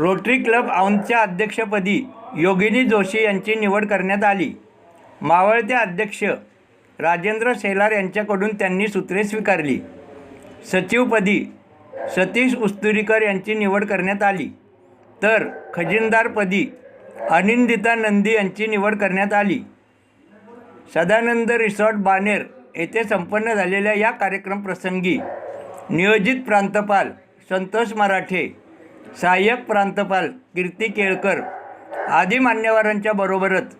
Rotary club औंधच्या अध्यक्षपदी योगिनी जोशी यांची निवड करण्यात आली. मावळते अध्यक्ष राजेंद्र शेलार यांच्याकडून त्यांनी सूत्रे स्वीकारली. सचिवपदी सतीश उस्तुरीकर यांची निवड करण्यात आली. तर खजिनदारपदी अनिंदिता नंदी यांची निवड करण्यात आली. सदानंद रिसॉर्ट बानेर येथे संपन्न झालेल्या या कार्यक्रमप्रसंगी नियोजित प्रांतपाल संतोष मराठे सहाय्यक प्रांतपाल कीर्ती केळकर आदी मान्यवरांच्या बरोबरच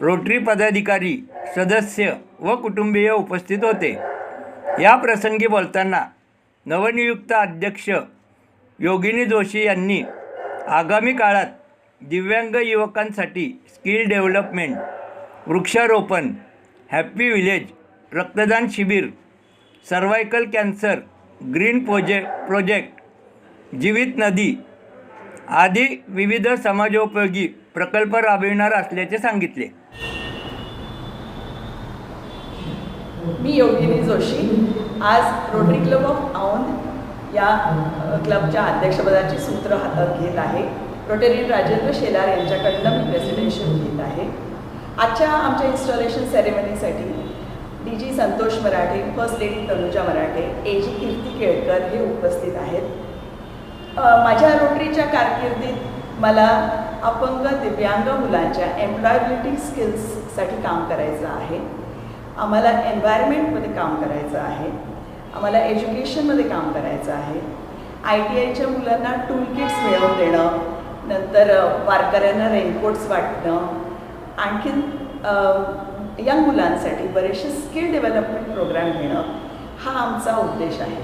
रोटरी पदाधिकारी सदस्य व कुटुंबीय उपस्थित होते. या प्रसंगी बोलताना नवनियुक्त अध्यक्ष योगिनी जोशी यांनी आगामी काळात दिव्यांग युवकांसाठी स्किल डेव्हलपमेंट वृक्षारोपण हॅप्पी विलेज रक्तदान शिबिर सर्वायकल कॅन्सर ग्रीन प्रोजे प्रोजेक्ट जीवित नदी आदी विविध समाजोपयोगी प्रकल्प राबविणार असल्याचे सांगितले. मी योगिनी जोशी. आज रोटरी क्लब ऑफ औंध या क्लबच्या अध्यक्षपदाची सूत्र हातात घेत आहे. रोटेरियन राजेंद्र शेलार यांच्याकडनं मी प्रेसिडेन्शियल घेत आहे. आजच्या आमच्या installation सेरेमनीसाठी D G Santosh Marathe first lady Tanuja Marathe A G Kirti Kelkar हे उपस्थित आहेत. माझ्या रोटरीच्या कारकिर्दीत मला अपंग दिव्यांग मुलांच्या एम्प्लॉयबिलिटी स्किल्ससाठी काम करायचं आहे. आम्हाला एन्व्हायरमेंटमध्ये काम करायचं आहे. आम्हाला एज्युकेशनमध्ये काम करायचं आहे. आय टी आयच्या मुलांना टूल किट्स मिळवून देणं नंतर वारकऱ्यांना रेनकोट्स वाटणं आणखीन यंग मुलांसाठी बरेचसे स्किल डेव्हलपमेंट प्रोग्राम घेणं हा आमचा उद्देश आहे.